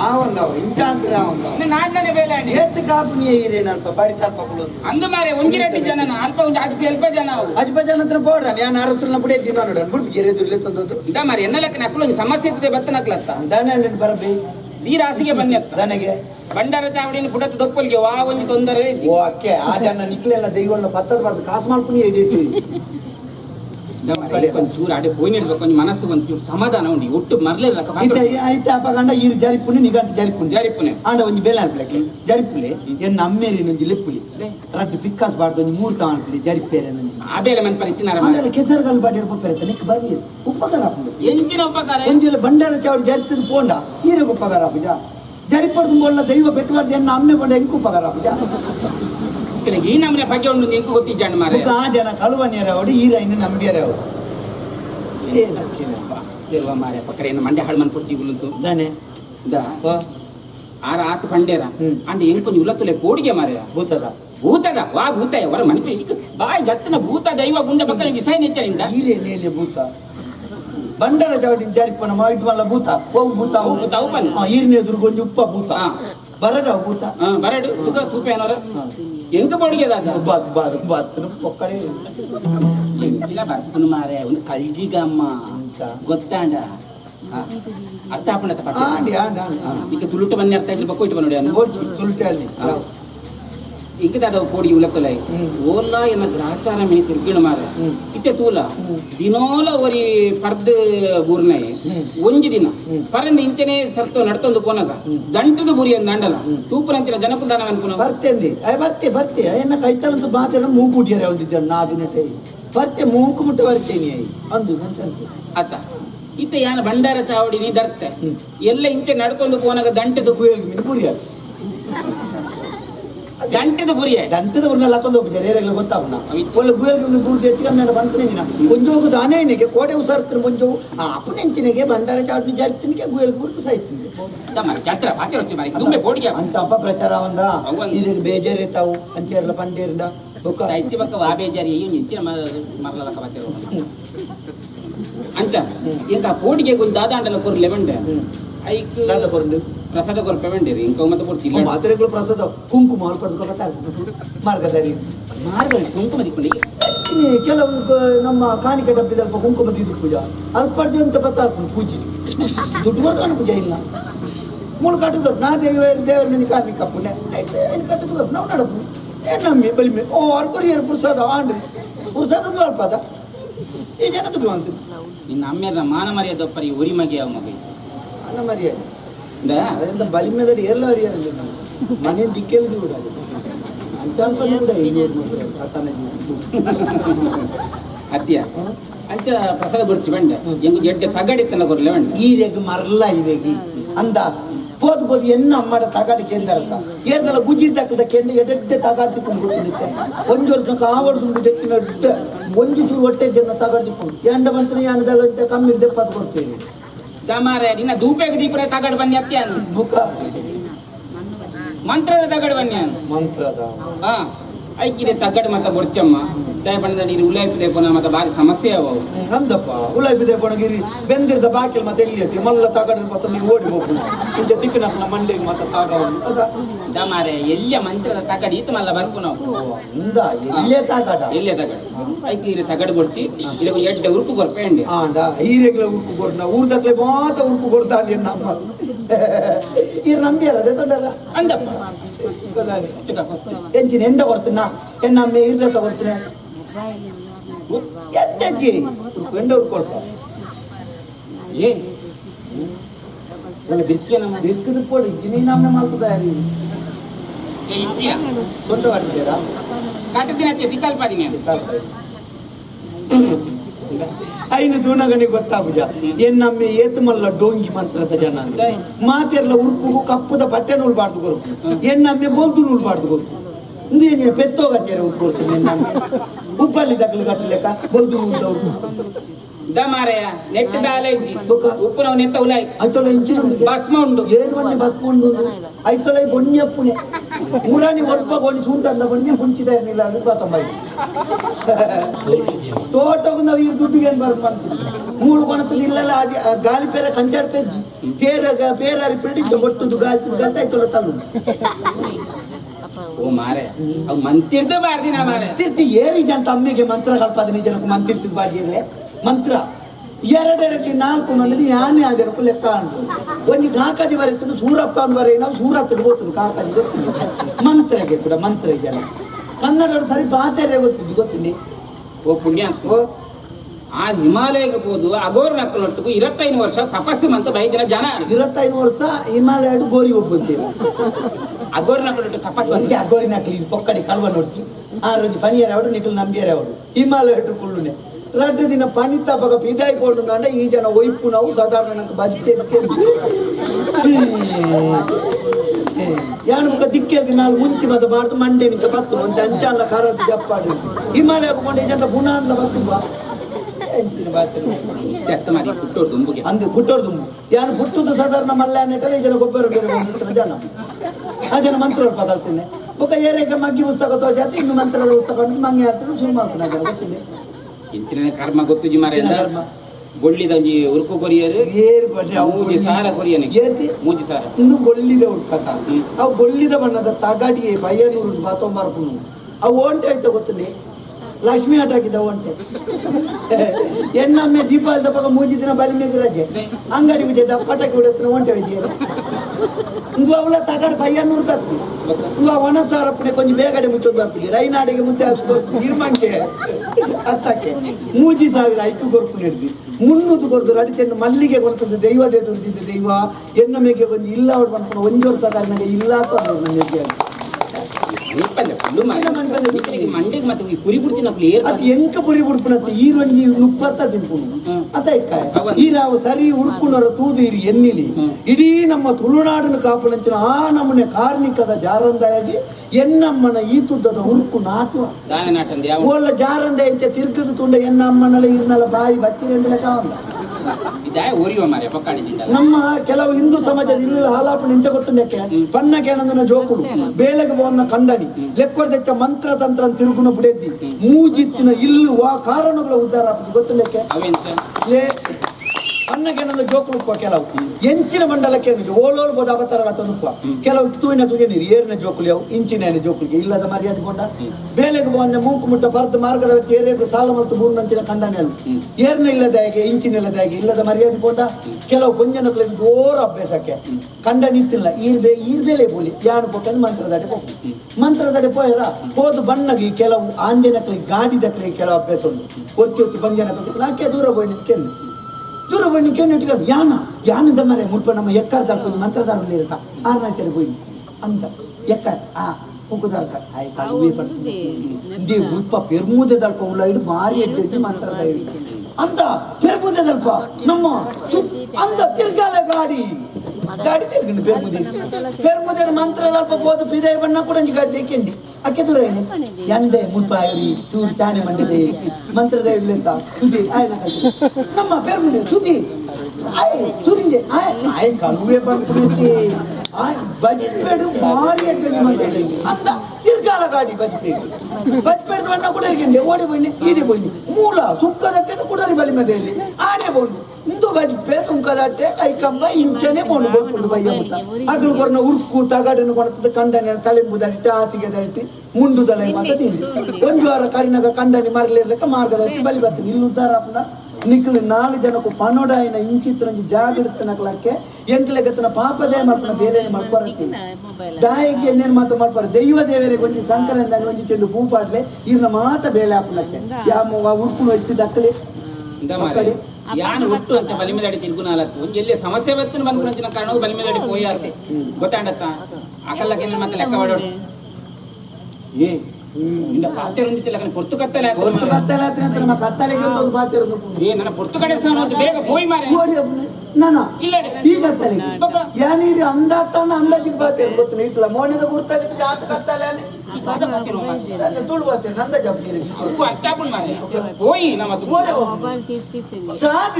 ಆ ಒಂದವ ಇನ್ನು ನಾಡ್ನನೆ ಬೇಲೆ ಅಂಡಿ ಏತ್ ಕಾಪುನಿಯ ಇರೇನು ಅಲ್ಪ ಜನ ಹತ್ರ ಬೋಡ್ರ ನಾನು ಅರಸರನ್ನ ಬಿಡಿ ದಿನ ನೋಡ ಬಿಟ್ಟು ಗೆರೆ ದುರ್ಲೆ ತಂದದ್ದು. ಇದ ಮಾರೆ ಎನ್ನ ಲೆಕ್ಕ ನಕ್ಕಲು ಸಮಸ್ಯೆ ಇರ್ತದೆ ಬತ್ತನಕ್ಲತ್ತ ದನ ಬರಬೇ ಈ ರಾಸಿಗೆ ಬನ್ನೆತ್ತ ದನಗೆ. ಬಂಡಾರ ಚಾವಡಿನ ಪುಡತ್ ದೊಪ್ಪಲ್ಗೆ ವಾ ಒಂದು ತೊಂದರೆ ಓ ಅಕ್ಕೆ ಆ ಜನ ನಿಕ್ಲೆಲ್ಲ ದೈವಲ್ಲ ಪತ್ತದ ಬರ್ದು ಕಾಸು ಮಾಡ್ಕೊಂಡು ಒಂದು ಚೂರು ಅಡೆ ಹೋಯ್ ನಿಡ್ಬೇಕು ಒಂದು ಮನಸ್ಸು ಒಂದು ಚೂರು ಸಮಾಧಾನ ಉಂಡು ಒಟ್ಟು ಮರ್ಲಿಲ್ಲ ಐತೆ ಅಪ್ಪ ಗಂಡ ಈರು ಜರಿಪುನಿ ನಿಗಂಟು ಜರಿಪುನಿ ಜಾರಿಪುನೆ ಆಂಡ ಒಂದು ಬೇಲೆ ಅನ್ಪಲೆ ಜರಿಪುಲೆ ಎನ್ನ ಅಮ್ಮೇರಿ ಒಂಜಿ ಲೆಪ್ಪುಲಿ ರಡ್ಡು ಪಿಕ್ಕಾಸ್ ಬಾರ್ದು ಒಂದು ಮೂರು ತಾಂಡ್ಲಿ ಜರಿಪೇರೆ ನಂಜಿ ಆ ಬೇಲೆ ಮನೆ ಪರಿತಿ ನರ ಆಂಡಲ್ಲ ಕೆಸರುಗಲ್ ಬಾಡಿ ಇರ್ಬೇಕು ನಿಕ್ ಬರ್ಲಿ ಉಪಕಾರ ಎಂಜಿನ ಎಂಚಿನ ಉಪಕಾರ? ಒಂಜಿಲ ಬಂಡಾರ ಚಾವಡಿ ಜರಿತದ ಪೋಂಡ ನೀರಿಗೆ ಉಪಕಾರ ಆಪುಜ ಜರಿಪಡ್ದು ಬೋಲ್ಲ ದೈವ ಬೆಟ್ಟವಾರ್ದು ಅಮ್ಮೆ ಬಂಡ ಎಂಕು ಪಗಾರ ಈ ನಮ್ಮನೆ ಬಗ್ಗೆ ಒಂದು ನಿಂಕು ಗೊತ್ತಿದ್ದಾಣ ಮಾರೆ ಆ ಜನ ಕಳುವನ್ಯರ ಅವಡಿ ಈ ಇನ್ನು ನಂಬಿಯರ ಅವರು. ದೇವ ಮಾರೆ ಪಕ್ಕರೆ ಏನು ಮಂಡ್ಯ ಹಾಳು ಮನ್ ಕೊಡ್ತೀವಿ ಉಲ್ಲಂತು ದಾನೆ ಆರ ಆತ ಪಂಡೇರ. ಅಂಡ್ ಎಂಕು ಉಲತ್ತಲೆ ಕೋಡಿಗೆ ಮಾರೆ ಭೂತದ. ಭೂತದ? ವಾ ಭೂತ ಹೊರ ಮನಕ್ಕೆ ಬಾಯ್ ಜತ್ತನ ಭೂತ ದೈವ ಗುಂಡ ಪಕ್ಕ ಈರೆ ನೇಲೆ ಭೂತ. ಬಂಡಾರ ಚಾವಡಿ ಜಾರಿಪನ ಇದು ಮಲ್ಲ ಭೂತ. ಹೋಗು ಭೂತ ಭೂತ. ಈರಿನ ಎದುರು ಗೊಂಜಿ ಉಪ್ಪ ಭೂತ. ಬರಡ ಭೂತ. ಬರಡು. ತುಕ ತೂಪ ಏನೋರ. ಎಂಕ ಪೋಡಿಗೆ ಅದ? ಬಾತ್ ಬಾತ್ ಬಾತ್ ಒಕ್ಕಡೆ. ಎಂಚಿನ ಬರ್ಪನು ಮಾರೆ ಒಂದು ಕಲ್ಜಿಗಮ್ಮ. ಅಂತ. ಗೊತ್ತಾಂಡ. ಅರ್ಥ ಹಾಕೊಂಡ ಈಗ ತುಳುಟ ಬನ್ನಿ ಅರ್ಥ ಇದ್ರೆ ಬಕ್ಕು ಇಟ್ಕೊಂಡು ನೋಡಿ ಗೋಚಿ ಅಲ್ಲಿ. ಹ್ಮ್. ಓಲ್ಲ ಎನ್ನ ಗ್ರಾಚಾರ ಮೇ ತಿರ್ಗಿಣ ಮಾರ. ಇತ್ತೆ ತೂಲ. ದಿನೋಲ ಒರಿ ಪರ್ದ ಬೂರ್ನೈ. ಒಂಜಿ ದಿನ. ಪರಂದ್ ಇಂಚನೆ ಸರ್ತು ನಡ್ತೊಂದು ಪೋನಗ. ದಂಟದ ಬುರಿ ದಂಡಲ ತೂಪುರಂಚಿನ ಜನಕುದಾನ ಅನ್ಪುನ ಬರ್ತೆಂದಿ ಬರ್ತೆ ಬರ್ತೆ ಎನ್ನ ಕೈತಲಂತ ಮಾತೇನ ಮೂಕೂಟಿಯರೆ ಒಂದಿದ್ದ ನಾ ದಿನಟೆ ಬರ್ತೆ ಮೂಕು ಮುಟ್ಟ ಬರ್ತೇನೆ ಅಂದು ಅಂತ ಅತ್ತ ಇತ್ತ ಯಾನ ಭಂಡಾರ ಚಾವಡಿ ನೀ ದರ್ತೆ ಎಲ್ಲ ಇಂಚೆ ನಡ್ಕೊಂಡು ಪೋನಗ ದಂಟದ ಬುರಿ ಮಿನ್ ಗಂಟೆದ ಗುರಿಯೇ ದಂತದ ಊರ್ನೆಲ್ಲ ಹಾಕೊಂಡು ಹೋಗ್ಬಿಟ್ಟೆ. ರೇರೆಗಳು ಒಳ್ಳೆ ಗುಹೆಗಳು ಗುರುತು ಹೆಚ್ಚು ಕಮ್ಮಿ ಅಂತ ಬಂತು ನಿನ್ನ ಒಂಜೋಗು ದಾನೇನಿಗೆ ಕೋಟೆ ಉಸಾರ್ತಿನ ಒಂಜೋಗು ಆ ಅಪ್ಪನೆಂಚಿನಿಗೆ ಭಂಡಾರ ಚಾಟು ಜಾರಿತಿನಿಗೆ ಗುಹೆಲ್ ಗುರುತು ಸಾಯ್ತಿನಿ ಜಾತ್ರೆ ಬಾಕಿ ರೊಚ್ಚಿ ಮಾರಿ ತುಂಬೆ ಬೋಡಿಗೆ ಅಂತ ಅಪ್ಪ ಪ್ರಚಾರ ಅವಂದ. ಇದು ಬೇಜಾರು ಇರ್ತಾವು ಅಂಚೇರ್ಲ ಪಂಡೇರ್ದ ಸಾಹಿತ್ಯ ಪಕ್ಕ ವಾ ಬೇಜಾರಿ ಇವು ನಿಂಚಿನ ಮರಲ ಲಕ್ಕ ಬರ್ತಿರೋ ಅಂಚ ಇಂಥ ಕೋಟಿಗೆ ಒಂದು ದಾದಾಂಡಲ ಕೊರ್ಲೆ ಬಂಡೆ. ಐಕ್ ಕೊರ್ಲು ಪ್ರಸಾದ ಕೊರ್ ಪೆವೆಂಡಿರಿ ಇಂಕ ಮತ್ತೆ ಕೊಡ್ತಿಲ್ಲ ಮಾತ್ರೆಗಳು ಪ್ರಸಾದ. ಕುಂಕುಮ ಅಲ್ಲಿ ಪಡ್ಕೊಬೇಕಾಗ್ತದೆ ಮಾರ್ಗದಾರಿ ಮಾರ್ಗ ಕುಂಕುಮ ದಿಕ್ಕೊಂಡು ಕೆಲವು ನಮ್ಮ ಕಾಣಿಕೆ ಡಬ್ಬಿದಲ್ಪ ಕುಂಕುಮ ದಿದ್ದು ಪೂಜಾ. ಅಲ್ಪಡ್ದು ಅಂತ ಬತ್ತಾರ್ಪು ಪೂಜೆ ದುಡ್ಡು ಬರ್ತಾನೆ ಪೂಜೆ ಇಲ್ಲ. ಮೂಳು ಕಟ್ಟುದು ನಾ ದೇವ ದೇವರ ಮೇಲೆ ಕಾರ್ಮಿಕ ಪುಣ್ಯ ಏನು ಕಟ್ಟುದು ನಾವು ನಡಪು ಏನು ನಮ್ಮಿ ಬಲಿಮೆ ಓ ಅರ್ಬರಿ ಪ್ರಸಾದ ಪುರ್ಸಾದ ಪ್ರಸಾದ ಅಲ್ಪದ? ಈ ಜನ ದುಡ್ಡು ಅಂತ ನಿನ್ನ ಅಮ್ಮೆರ ಮಾನ ಮರ್ಯಾದ ಒಪ್ಪರಿ ಉರಿ ಮಗೆ. ಯಾವ ಮಗ ಮಾನ ಮರಿಯ ಅದರಿಂದ ಬಲಿಮೆದಡಿ ಎಲ್ಲ ಅರಿಯಲ್ಲ ಮನೆ ದಿಕ್ಕೇ ಕೂಡ ಅಂತ ಅಲ್ಪ ಕೂಡ ಅತ್ಯ. ಅಂಚ ಪ್ರಸಾದ ಬರ್ಚಿ ಬಂಡೆ ಎಂಗು ಎಡ್ಡೆ ತಗಡಿತ್ತಲ್ಲ ಕೊರ್ ಈ ಈರೆಗ್ ಮರಲ್ಲ ಇದೆ ಅಂದ ಪೋದು ಪೋದು ಎನ್ನ ಅಮ್ಮಡ ತಗಾಡಿ ಕೇಂದ್ರಲ್ಲ ಏರ್ನಲ್ಲ ಗುಜಿ ತಕ್ಕದ ಕೇಂದ್ರ ಎಡ್ಡೆ ತಗಾಡ್ತಿಕೊಂಡು ಗೊತ್ತಿರುತ್ತೆ ಒಂದು ವರ್ಷ ಕಾವಡ್ದು ತೆಕ್ಕಿನ ಒಂದು ಚೂರು ಹೊಟ್ಟೆ ಜನ ತಗಾಡಿಕೊಂಡು ಎಂಡ ಬಂತ ಎಂಡದಲ್ಲ ಕಮ್ಮಿ ದೆಪ್ಪತ್ತು ಕೊಡ್ತೇವೆ. ದಮಾರೆ ನಿನ್ನ ಧೂಪೆಗೆ ದೀಪರೆ ತಗಡ್ ಬನ್ನಿ ಅತ್ಯ ಅನ್ನು ಮುಖ ಮಂತ್ರದ ತಗಡ್ ಬನ್ನಿ ಮಂತ್ರದ. ಹಾ. ಐಕಿದೆ ತಗಡ್ ಮತ್ತ ಬೊಡ್ಚಮ್ಮ ದಯಪಣದ ನೀರು ಉಲಾಯ್ಪದೆ ಪುನಃ ಮತ್ತೆ ಬಾರಿ ಸಮಸ್ಯೆ ಅವ. ಅಂದಪ್ಪ ಉಲಾಯ್ ಬಿದೆ ಕೊಣಗಿರಿ ಬೆಂದಿರ್ದ ಬಾಕಿಲ್ ಮತ್ತೆ ಎಲ್ಲಿ ಐತಿ ಮಲ್ಲ ತಗಡ ಮತ್ತೆ ನೀವು ಓಡಿ ಹೋಗು ಇಂಥ ತಿಕ್ಕಿನ ಮಂಡೆಗೆ ಮತ್ತೆ ತಾಗವನ್ನು ದಮಾರೆ ಎಲ್ಲಿಯ ಮಂತ್ರದ ತಗಡ್ ಈತ ಮಲ್ಲ ಬರ್ಕು ನಾವು ಇಂದ ಎಲ್ಲೇ ತಗಡ ಎಲ್ಲೇ ತಗಡ್ ಐಕಿ ಇರೆ ತಗಡ್ ಬೊಡ್ಚಿ ಇದಕ್ಕೆ ಎಡ್ಡೆ ಉರುಕು ಕೊರ್ಪೆಂಡೆ ಆಂಡ ಈರೆಗ್ಲ ಉರುಕು ಕೊರ್ನ ಊರ್ದಕ್ಲೆ ಮಾತ ಉರುಕು ಕೊಡ್ತಾನೆ ನಮ್ಮ ಈ ನಂಬಿ ಅಲ್ಲ ಅದೇ ದೊಡ್ಡಲ್ಲ ಅಂದಪ್ಪ ಎಂಚಿನ ಎಂಡ ಕೊಡ್ತೀನ ಎನ್ನಮ್ಮೆ ಇರ್ಲತ್ತ ಕೊಡ್ತೀನಿ ಎಂಡಜ್ಜಿ ಉರುಕು ಎಂಡ ಉರುಕು ಕೊಡ್ತ ಏ ಒಳ್ಳೆ ಬಿರ್ಕಿಯ ನಮ್ಮ ಇರ್ಕದು ಕೊಡಿ ನೀ ನಮ್ಮನೆ ಮಾಡ್ತದ ಯಾರು ಏ ಇಚ್ಚಿಯ ಸೊಂಟ ಮಾಡ್ತೀರಾ ಕಾಟದಿನ ಹತ್ತಿ ತಿಕ್ಕಲ್ಪಾದಿನಿ ಐನು ದೂನಗಣಿ ಗೊತ್ತಾಗುಜ. ಎನ್ನಮ್ಮೆ ಏತು ಮಲ್ಲ ಡೋಂಗಿ ಮಂತ್ರದ ಜನ. ಮಾತೆರ್ಲ ಉರುಕು ಕಪ್ಪದ ಬಟ್ಟೆ ನೂಲ್ಬಾರ್ದು ಗುರು. ಎನ್ನಮ್ಮೆ ಬೋಲ್ದು ನೂಲ್ಬಾರ್ದು ಗುರು. ಇಂದು ಏನಿನ ಪೆತ್ತೋ ಗಟ್ಟಿಯರ ಉಪ್ಪು ಕೊರಕು ನಿನ್ನಮ್ಮೆ ಉಪ್ಪಲ್ಲಿ ದಕ್ಕಲು ಕಟ್ಟಲೆಕ್ಕ ಬೋಲ್ದು ನೂಲ್ದವ್ರು ದಮಾರೆಯ ನೆಟ್ ದಾಲ ಬೊಕ್ಕ? ಉಪ್ಪು ನಾವು ನೆತ್ತ ಉಲಾಯ್ ಐತೊಳ ಇಂಚಿನ ಭಸ್ಮ ಉಂಡು. ಏನು ಭಸ್ಮ ಬತ್ಕೊಂಡು ಐತೊಳ ಬೊಣ್ಣೆ ಊರಾಣಿ ಒಲ್ಪ ಒರ್ಪ కొని ಸೂಂಟಲ್ಲ ಬೊಣ್ಣೆ ಹುಂಚಿದ ಏನಿಲ್ಲ ಅದು ಬಾತಂಬಾಯಿ ತೋಟಕ್ಕೆ ನಾವು ಈ ದುಡ್ಡಿಗೆ ಏನು ಬರ್ಬ ಬಂತು ಮೂರು ಕೊಣತಲ್ಲಿ ಇಲ್ಲೆಲ್ಲ ಆ ಗಾಳಿ ಪೇರ ಕಂಚಾಡ್ತೇ ಪೇರ ಪೇರಾರಿ ಪ್ರೆಡಿಕ್ಟ್ ಒಟ್ಟುದು ಗಾಳಿ ಗಂತಾಯ್ತಲ್ಲ ತಲ್ಲು. ಓ ಮಾರೆ ಅವ್ ಮಂತಿರ್ದ ಬಾರ್ದಿನ ಮಾರೆ. ತಿರ್ತಿ ಏರಿದೆ ಅಂತ ಅಮ್ಮಿಗೆ ಮಂತ್ರ ಕಲ್ಪ ಹದಿನೈದು ಜನಕ್ಕೆ ಮಂತಿರ್ತಿದ್ ಬಾಡಿಗೆ ಮಂತ್ರ. ಎರಡೆರಡು ನಾಲ್ಕು ಮಂದಿ ಯಾನೆ ಆಗಿರಪ್ಪ ಲೆಕ್ಕ ಅಂಟು ಒಂದು ಕಾಕಾಜಿ ಬರೀತು ಸೂರಪ್ಪ ಅಂತ ಬರೀ ನಾವು ಸೂರಪ್ಪಗೆ ಗೊತ್ತದು ಕಾಕಾಜಿ ಗೊತ್ತಿಲ್ಲ. ಮಂತ್ರಗೆ ಕೂಡ ಮಂತ್ರ ಇದೆಯಲ್ಲ ಕನ್ನಡ ಸರಿ ಪಾತೆರೆ ಗೊತ್ತಿದ್ದು ಗೊತ್ತಿಲ್ಲ. ಓ ಪುಣ್ಯ. ಓ. ಆ ಹಿಮಾಲಯಕ್ಕೆ ಹೋದು ಅಗೋರ್ ನಕ್ಕಲೊಟ್ಟಿಗೂ ಇರತ್ತೈದು ವರ್ಷ ತಪಸ್ಸು ಮಂತ ಬೈದಿನ ಜನ. ಇರತ್ತೈದು ವರ್ಷ ಹಿಮಾಲಯ ಗೋರಿ ಹೋಗ್ಬಂತೀವಿ ಅಗೋರ್ ನಕ್ಕಲೊಟ್ಟು ತಪಸ್ಸು ಅಂತ ಅಗೋರಿ ನಕ್ಕಲಿ ಪೊಕ್ಕಡಿ ಕಳ್ವ ನೋಡ್ತಿ ಆ ರೋಜು ಬನಿಯರವರು ನಿಖಲ್ ನಂಬಿಯರ ಅವಡು ಹಿಮಾಲಯ ಕುಳ್ಳುನೆ. ರಡ್ಡು ದಿನ ಪಣಿತ ಬಗ ಪಿದಾಯ್ಕೊಂಡು ಕಂಡ ಈ ಜನ ಒಯ್ಪು ನಾವು ಸಾಧಾರಣ ನಂಗೆ ಬಜ್ತೆ ಯಾನು ಮುಖ ದಿಕ್ಕೇದಿ ನಾಲ್ ಮುಂಚಿ ಮತ ಮಾಡ್ತು ಮಂಡೆ ನಿಂತ ಬತ್ತು ಒಂದು ಅಂಚಲ್ಲ ಕರದ್ದು ಜಪ್ಪಾಡಿ ಹಿಮಾಲಯ ಹಾಕೊಂಡು ಈ ಜನ ಬುನಾಂದ ಬತ್ತು ಬಾ. ಎಂಚಿನ ಬಾತಲ್ಲಿ. ತೆತ್ತ ಮಾಡಿ ಕುಟ್ಟೋರು ದುಂಬುಗೆ ಅಂದು ಪುಟ್ಟೋರ್ದು ಯಾನು ಪುಟ್ಟುದು ಸಾಧಾರಣ ಮಲ್ಲ ಅನ್ನಿಟ್ಟರೆ ಜನ ಗೊಬ್ಬರ ಜನ. ಆ ಜನ ಮಂತ್ರ ಪದಾರ್ಥನೆ. ಒಬ್ಬ ಏರೇಕ ಮಗ್ಗಿ ಪುಸ್ತಕ ತೋಜಾತಿ ಇನ್ನು ಮಂತ್ರ ಪುಸ್ತಕ ಮಂಗೆ ಹಾಕ್ತಾರೆ ಜನ ಗೊತ್ತಿದೆ ಇಂಚಿನ ಕರ್ಮ ಗೊತ್ತು ಜಿಮಾರ ಗೊಳ್ಳಿದ ಒಂಜಿ ಉರುಕು ಕೊರಿಯರು ಏರ್ ಅವು ಮೂಜಿ ಸಾರ ಕೊರಿಯನ. ಏತಿ? ಮೂಜಿ ಸಾರ. ಇಂದು ಗೊಳ್ಳಿದ ಉರ್ಕತ. ಅವು ಗೊಳ್ಳಿದ ಬಣ್ಣದ ತಗಡಿಗೆ ಬಯ್ಯನೂರು ಬಾತೊಂಬಾರ್ಪುನು ಅವು ಒಂಟೆ ಆಯ್ತು ಗೊತ್ತಿಲ್ಲ ಲಕ್ಷ್ಮಿ ಆಟ ಹಾಕಿದ ಒಂಟೆ ಎಣ್ಣಮ್ಮೆ ದೀಪಾವಳಿ ದಪ್ಪ ಮೂಜಿ ದಿನ ಬಲಿ ಮೇಗ ರಜೆ. ಅಂಗಡಿ ಬಿದ್ದ ಪಟಾಕಿ ಹೊಡೆತ್ರ ಒಂಟೆ ಹೊಯ್ದಿಯರು ಇಂದು ಅವಳ ತಗಡ್ ಬಯ್ಯನೂರು ತಪ್ಪಿ ಇಂದು ಒಣಸಾರಪ್ಪನೆ ಕೊಂಚ ಬೇಗಡೆ ಮುಚ್ಚೋದು ಬರ್ತೀವಿ ರೈನಾಡಿಗೆ ಮುಂಚೆ ನಿರ್ಮಂಕೆ ಅತ್ತಕ್ಕೆ ಮೂಜಿ ಸಾವಿರ ಐದು ಕೊರ್ಪು ನಡೆದಿ. ಮುನ್ನೂರು ಕೊರ್ದು ಚೆಂಡು ಮಲ್ಲಿಗೆ ಕೊಡ್ತದೆ ದೈವದೇ ದುಡ್ದಿದ್ದ ದೈವ. ಎನ್ನ ಮೇಗೆ ಬಂದು ಇಲ್ಲ ಅವ್ರು ಬಂದ್ಕೊಂಡು ಒಂದು ವರ್ಷ ಕಾಲ ನನಗೆ ಇಲ್ಲ ಅಂತ ಅಂದ್ರು ಮಂಡೆಗೆ ಮತ್ತೆ ಈ ಏರ್ ಅದು ಎಂಕ ಪುರಿ ಉಡುಪುನತ್ತೆ ಈ ರಂಜಿ ನುಪ್ಪತ್ತ ಹ್ಮ್. ಅದ ಇಕ್ಕ ಈ ನಾವು ಸರಿ ಉರುಕುನರ ತೂದು ಇರಿ ಎನ್ನಿಲಿ. ಇಡೀ ನಮ್ಮ ತುಳುನಾಡನ್ನು ಕಾಪಣಂಚಿನ ಆ ನಮ್ಮನೆ ಕಾರ್ಮಿಕದ ಜಾರಂದಾಗಿ ಎನ್ನಮ್ಮನ ಈ ತುದ್ದದ ಹುರುಕು ನಾಟುವ ಒಳ್ಳ ಜಾರಂದೆ ಐತೆ ತಿರ್ಕದ ತುಂಡ ಎನ್ನಮ್ಮನಲ್ಲ ಇರ್ನಲ್ಲ ಬಾಯಿ ಬಚ್ಚಿರಿ ಅಂದ್ರೆ ನಮ್ಮ ಕೆಲವು ಹಿಂದೂ ಸಮಾಜದ ಇಲ್ಲ ಹಾಲಾಪ ನಿಂತ ಗೊತ್ತುಂಡಕ್ಕೆ? ಪನ್ನ ಕೇನಂದನ ಜೋಕುಡು ಬೇಲೆಗೆ ಬೋನ್ನ ಕಂಡನಿ ಲೆಕ್ಕೊರ್ದೆಚ್ಚ ಮಂತ್ರ ತಂತ್ರ ತಿರುಗುಣ ಬಿಡೆದ್ದಿ ಮೂಜಿತ್ತಿನ ಇಲ್ಲುವ ಕಾರಣಗಳ ಉದ್ದಾರ ಆಪುದು ಅವೆಂತ ಜೋಕು ಪನ್ನಗೆನಂದ ಕೆಲವು. ಎಂಚಿನ ಮಂಡಲಕ್ಕೆ ಓಲೋಲ್ ಬೋದ ಅವತಾರ ಗಟ್ಟನುಪ್ಪ ಕೆಲವು ತೂಯಿನ ತುಗೆ ನೀರು ಏರಿನ ಜೋಕುಲಿ ಅವು ಇಂಚಿನ ಜೋಕುಲಿಗೆ ಇಲ್ಲದ ಮರ್ಯಾದೆ ಕೊಂಡ. ಬೇಲೆಗೆ ಬಂದ ಮೂಕು ಮುಟ್ಟ ಬರ್ದ ಮಾರ್ಗದ ವ್ಯಕ್ತಿ ಏರಿಯ ಸಾಲ ಮತ್ತು ಮೂರ್ನಂಚಿನ ಕಂಡನೆ ಅಲ್ಲ. ಏರ್ನ ಇಲ್ಲದ ಹಾಗೆ ಇಂಚಿನ ಇಲ್ಲದ ಹಾಗೆ ಇಲ್ಲದ ಮರ್ಯಾದೆ ಕೊಂಡ. ಕೆಲವು ಕೊಂಜನಕ್ಲೆ ಜೋರ ಅಭ್ಯಾಸಕ್ಕೆ. ಕಂಡ ನಿಂತಿಲ್ಲ ಈರ್ಬೇ ಈರ್ಬೇಲೆ ಬೋಲಿ. ಯಾರು ಕೊಟ್ಟನು ಮಂತ್ರದಡೆ ಹೋಗಿ ಮಂತ್ರದಡೆ ಪೋಯರ. ಹೋದ ಬಣ್ಣಗೆ ಕೆಲವು ಆಂಜನಕ್ಕೆ ಗಾಡಿ ದಕ್ಲಿಗೆ ಕೆಲವು ಅಭ್ಯಾಸ ಉಂಟು. ಒತ್ತಿ ಒತ್ತಿ ಬಂಜನ ನಾಕೆ ದೂರ ಹೋಗಿ ನಿಂತ್ಕೊಂಡು ದೂರ ಬನ್ನಿ ಕೇಳಿ ಇಟ್ಕೊಂಡು ಯಾನ ಯಾನದ ಮೇಲೆ ಮುಲ್ಪ ನಮ್ಮ ಎಕ್ಕರ್ ತಳ್ಕೊಂಡು ಮಂತ್ರದಾರಲ್ಲಿ ಇರುತ್ತ? ಆರ್ನಾಯ್ತಾರೆ ಹೋಗಿ. ಅಂತ. ಎಕ್ಕರ್ ಆ ಉಕ್ಕುದಾರ್ಕ ಆಯ್ತು? ಮುಲ್ಪ ಪೆರ್ಮೂದೆ ದಲ್ಪ ಉಳ್ಳ ಹಿಡಿದು ಮಾರಿ ಎಡ್ಡಿ ಮಂತ್ರದ ಅಂತ ಪೆರ್ಮೂದೆ ದಲ್ಪ ನಮ್ಮ ಅಂತ ತಿರ್ಗಾಲ ಗಾಡಿ. ಗಾಡಿ ತಿರ್ಗಂಡು ಪೆರ್ಮುದೆ. ಪೆರ್ಮುದೆ ಮಂತ್ರ ದಲ್ಪ ಹೋದ ಪಿದಯ ಬಣ್ಣ ಕೂಡ ಗಾಡಿ ದೇಕೆಂಡಿ ಅಕ್ಕೆ ದೂರ ಏನು ಎಂದೆ ಚೂರು ಮಂಡಿದೆ, ಮಂತ್ರದ ಆಯ್ನ ನಮ್ಮ ಪೆರ್ಮುದೆ ಸುದ್ದಿ ಆಯ್ ಆಯ್ ಆಯ್ ಕಲುವೆ ಆಯ್ ಮಾರಿ ಅಂತ ತಿರ್ಗಾಲ ಗಾಡಿ ಕೂಡ ಓಡಿ ಈಡಿ ಮೂಲ ಸುಕ್ಕದಟ್ಟೆ ಕೂಡ ಬಲಿ ಆನೆ ಬೋನು ಇಂದು ಬಜ್ಪೆ ಕೈ ಕೈಕಂಬ ಇಂಚನೆ ಬೋನು ಬೋಲ್ಕೊಂಡು ಬಯ್ಯ ಮುತ್ತ. ಅಗಳು ಕೊರ್ನ ಉರ್ಕು ತಗಡನ್ನು ಕೊಡ್ತದ ಕಂಡನೆ ತಲೆಂಬುದಡಿ ಚಾಸಿಗೆ ದಟ್ಟಿ ಮುಂಡು ದಳೆ ಮಾತ ತಿಂಡಿ ಒಂದು ವಾರ ಕರಿನಾಗ ಕಂಡನಿ ಮರಲಿರ್ಲಿಕ್ಕೆ ಮಾರ್ಗದಟ್ಟಿ ಬಲಿ ಬರ್ತದೆ ಇಲ್ಲಿ ಉದ್ದಾರಪ್ಪನ ನಿಕ್ಲು ನಾಲ್ಕು ಜನಕ್ಕೂ ಪನೋಡಾಯಿನ ಇಂಚಿತ್ತರಂಜಿ ಜಾಗೃತ ನಕ್ಲಕ್ಕೆ ಎಂಕ್ಲೆಗತನ ಪಾಪದೇ ಮಾಡ್ಕೊಂಡು ಬೇರೆ ಮಾಡ್ಕೊರಕ್ಕೆ ದಾಯಿಗೆ ಏನೇನು ಮಾತು ಮಾಡ್ತಾರೆ ದೈವ ದೇವರಿಗೆ ಒಂಜಿ ಸಂಕರದಿಂದ ಒಂಜಿ ಚೆಂಡು ಹೂ ಪಾಡ್ಲೆ ಇರ್ನ ಮಾತ ಬೇಲೆ ಹಾಕ್ಲಕ್ಕೆ ಯಾವ ಉಡ್ಕೊಂಡು ಹೋಯ್ತು ಅಕ್ಕಲಿ ಇಂದ ಮಾರೆ ಯಾನ್ ಹುಟ್ಟು ಅಂತ ಬಲಿಮೆದಡಿ ತಿರುಗು ನಾಲ್ಕು. ಒಂಜಿ ಎಲ್ಲಿ ಸಮಸ್ಯೆ ಬರ್ತನ ಬಂದ್ಕೊಂಚಿನ ಕಾರಣ ಬಲಿಮೆದಡಿ ಪೋಯಿ ಆರ್ತೆ ಗೊತ್ತಾಂಡತ್ತ ಅಕಲ್ಲಕ್ಕೆ ಮತ್ತೆ ಲೆಕ್ಕ ಮಾಡೋಣ ಏ ಕತ್ತಲೆ ಒಂದು ನನ್ನ ಬೇಗ ಮಾರೆ ನೋಡಿ. ನಾನ ಇಲ್ಲ ಈ ಅಂದಾತನ ಅಂದಾಜಿಗೆ ಬಾತಿರೋದು ಗೊತ್ತು ನೀಟ್ಲ ಮೋಣಿದ ಗುರ್ತಲೆ ಜಾತ ಕತ್ತಲೆ ತುಳು ಬಾತಿರೋ ನಂದ ಮಾರೆ